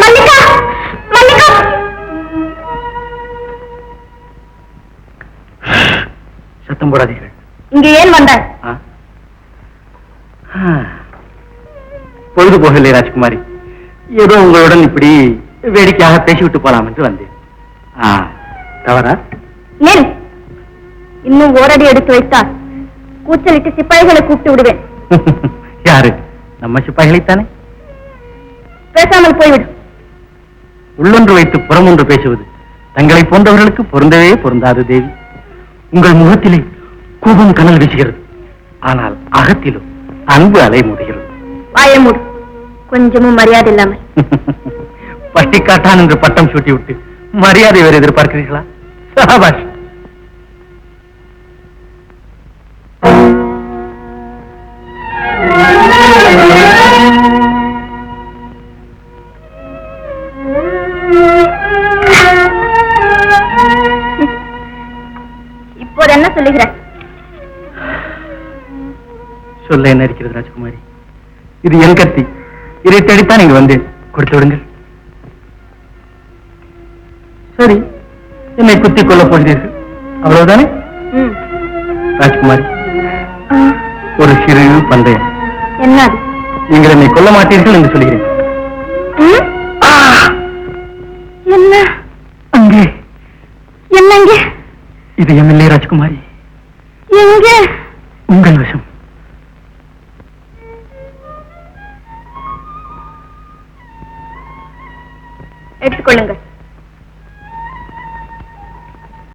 மல்லிகா! மல்லிகா! சத்தம் போடாதீர்கள். இங்க ஏன் வந்தாய்? ஆ? ஆ. பொழுது போகலை ராஜ்குமாரி. ஏதோ உங்களுடன் இப்படி வேடிக்கையாக பேசிவிட்டு போலாம் என்று வந்தேன். தவறா? நில்! இன்னும் ஓரடி எடுத்து வைத்தால் கூச்சலிட்டு சிப்பாய்களை கூப்பிட்டு விடுவேன். யாரு? நம்ம சிப்பாய்களைத்தானே? பேசாமல் போய்விடு. உள்ளொன்று வைத்து புறமொன்று பேசுவது. தங்களை போன்றவர்களுக்கு பொருந்தவே பொருந்தாது தேவி. உங்கள் முகத்திலே கோபம் கனல் வீசுகிறது. ஆனால் அகத்திலோ அன்பு அலை முடுகிறது. வாயை மூடு. கொஞ்சமும் மரியாதை இல்லாமல். பட்டிக்காட்டான் என்று பட்டம் சூட்டி விட்டு மரியாதை வேறு எதிர்பார்க்கிறீர்களா? சாபாஷ். இப்போது என்ன சொல்லுகிறாய் சொல்ல என்ன இருக்கிறது ராஜகுமாரி? இது என் கத்தி. இதை தேடித்தான் இங்கு வந்தேன். கொடுத்து விடுங்கள். சரி. என்னை குத்திக் கொள்ளப் போகிறீர்கள். அவ்வளவுதானே. ராஜ்குமாரி ஒரு சிறு பந்தயம். என்ன? நீங்கள் என்னை கொல்ல மாட்டீர்கள் என்று சொல்கிறேன்? என்ன? இது எம்எல்ஏ ராஜ்குமாரி. எங்க? உங்கள் வசம். எடுத்துக்கொள்ளுங்கள்.